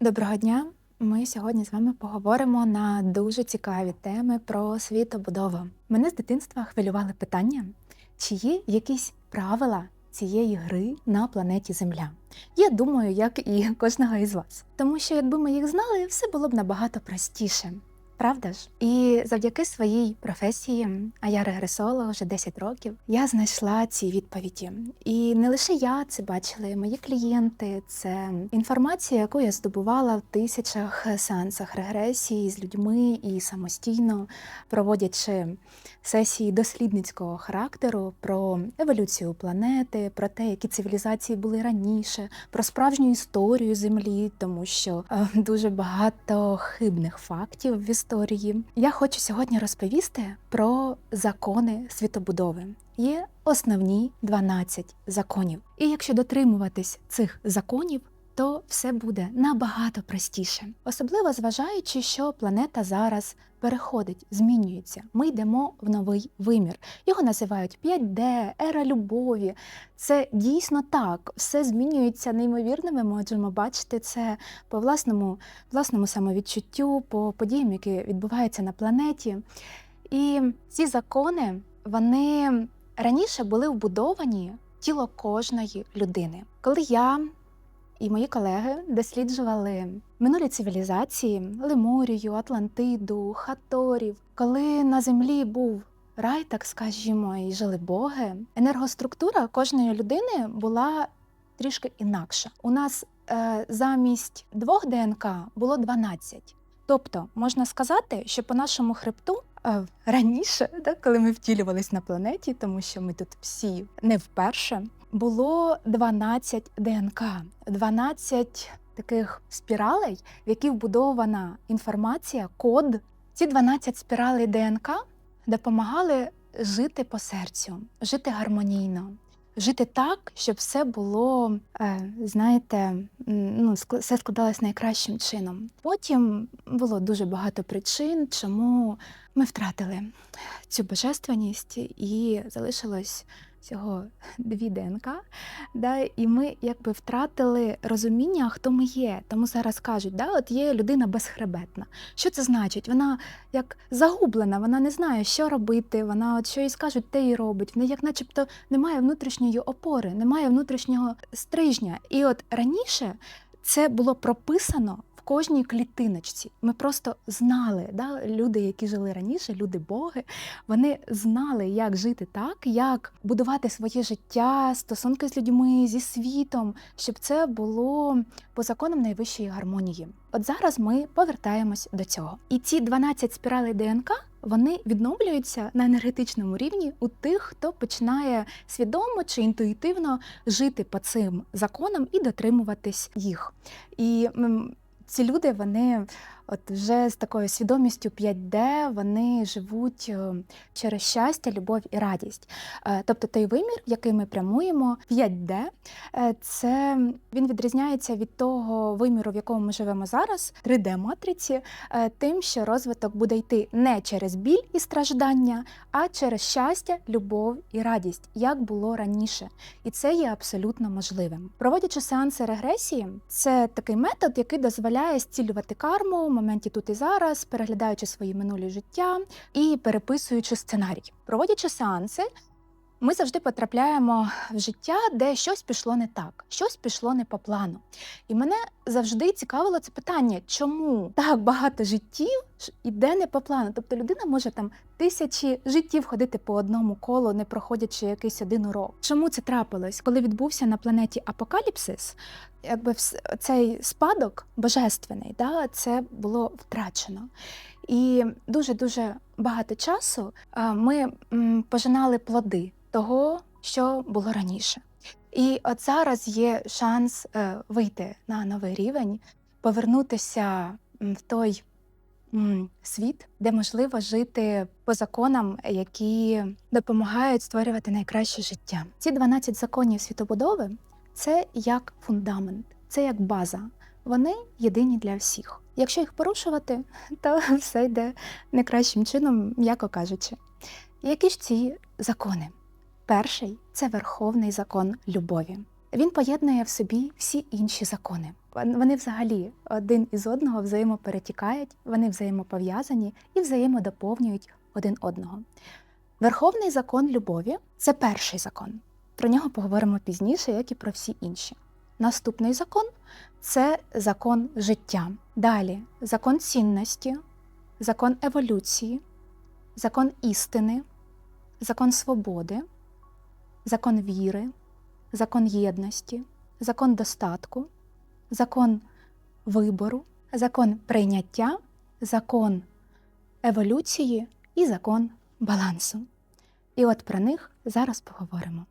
Доброго дня! Ми сьогодні з вами поговоримо на дуже цікаві теми про світобудову. Мене з дитинства хвилювали питання, чи є якісь правила цієї гри на планеті Земля. Я думаю, як і кожного із вас. Тому що якби ми їх знали, все було б набагато простіше. Правда ж? І завдяки своїй професії, а я регресолог вже 10 років, я знайшла ці відповіді. І не лише я це бачили, мої клієнти. Це інформація, яку я здобувала в тисячах сеансах регресії з людьми і самостійно проводячи сесії дослідницького характеру про еволюцію планети, про те, які цивілізації були раніше, про справжню історію Землі, тому що е, дуже багато хибних фактів в історії. Я хочу сьогодні розповісти про закони світобудови. Є основні 12 законів. І якщо дотримуватись цих законів, то все буде набагато простіше, особливо зважаючи, що планета зараз переходить, змінюється. Ми йдемо в новий вимір. Його називають 5D, ера любові. Це дійсно так. Все змінюється неймовірно. Ми можемо бачити це по власному, власному самовідчуттю, по подіям, які відбуваються на планеті. І ці закони вони раніше були вбудовані тіло кожної людини. Коли я і мої колеги досліджували минулі цивілізації Лемурію, Атлантиду, Хаторів. Коли на землі був рай, так скажімо, і жили боги, енергоструктура кожної людини була трішки інакша. У нас е, замість двох ДНК було 12. Тобто можна сказати, що по нашому хребту е, раніше, так, коли ми втілювались на планеті, тому що ми тут всі не вперше, було 12 ДНК, 12 таких спіралей, в які вбудована інформація, код. Ці 12 спіралей ДНК допомагали жити по серцю, жити гармонійно, жити так, щоб все було, е, знаєте, ну, все складалось найкращим чином. Потім було дуже багато причин, чому ми втратили цю божественність і залишилось всього дві ДНК, да, і ми якби втратили розуміння, хто ми є. Тому зараз кажуть, да, от є людина безхребетна. Що це значить? Вона як загублена, вона не знає, що робити, вона от що їй скажуть, те й робить. В неї як начебто немає внутрішньої опори, немає внутрішнього стрижня. І от раніше це було прописано кожній клітиночці. Ми просто знали, да, люди, які жили раніше, люди-боги, вони знали, як жити так, як будувати своє життя, стосунки з людьми, зі світом, щоб це було по законам найвищої гармонії. От зараз ми повертаємось до цього. І ці 12 спіралей ДНК. Вони відновлюються на енергетичному рівні у тих, хто починає свідомо чи інтуїтивно жити по цим законам і дотримуватись їх. І ці люди вони От вже з такою свідомістю 5D вони живуть е, через щастя, любов і радість. Е, тобто той вимір, в який ми прямуємо, 5D, е, це він відрізняється від того виміру, в якому ми живемо зараз, 3D-матриці, тим, що розвиток буде йти не через біль і страждання, а через щастя, любов і радість, як було раніше. І це є абсолютно можливим. Проводячи сеанси регресії, це такий метод, який дозволяє зцілювати карму моменті тут і зараз, переглядаючи свої минулі життя і переписуючи сценарій. Проводячи сеанси, ми завжди потрапляємо в життя, де щось пішло не так, щось пішло не по плану. І мене завжди цікавило це питання, чому так багато життів іде не по плану? Тобто людина може там тисячі життів ходити по одному колу, не проходячи якийсь один урок. Чому це трапилось? Коли відбувся на планеті Апокаліпсис, якби цей спадок божественний, да, це було втрачено. І дуже дуже багато часу ми пожинали плоди того, що було раніше. І от зараз є шанс е, вийти на новий рівень, повернутися в той світ, де можливо жити по законам, які допомагають створювати найкраще життя. Ці 12 законів світобудови це як фундамент, це як база. Вони єдині для всіх. Якщо їх порушувати, то все йде не кращим чином, м'яко кажучи. Які ж ці закони? Перший це верховний закон любові. Він поєднує в собі всі інші закони. Вони взагалі один із одного взаємоперетікають, вони взаємопов'язані і взаємодоповнюють один одного. Верховний закон любові це перший закон. Про нього поговоримо пізніше, як і про всі інші. Наступний закон це закон життя. Далі закон цінності, закон еволюції, закон істини, закон свободи, закон віри, закон єдності, закон достатку, закон вибору, закон прийняття, закон еволюції і закон балансу. І от про них зараз поговоримо.